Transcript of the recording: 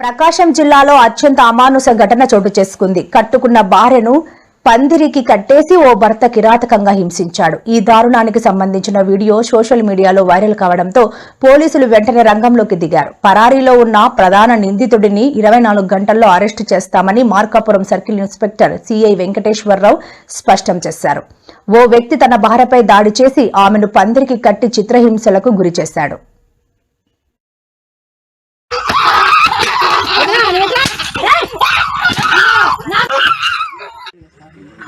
ప్రకాశం జిల్లాలో అత్యంత అమానుష ఘటన చోటు చేసుకుంది. కట్టుకున్న భార్యను పందిరికి కట్టేసి ఓ భర్త కిరాతకంగా హింసించాడు. ఈ దారుణానికి సంబంధించిన వీడియో సోషల్ మీడియాలో వైరల్ కావడంతో పోలీసులు వెంటనే రంగంలోకి దిగారు. పరారీలో ఉన్న ప్రధాన నిందితుడిని ఇరవై నాలుగు గంటల్లో అరెస్టు చేస్తామని Markapuram circle inspector CI Venkateswararao స్పష్టం చేశారు. ఓ వ్యక్తి తన భార్యపై దాడి చేసి ఆమెను పందిరికి కట్టి చిత్రహింసలకు గురి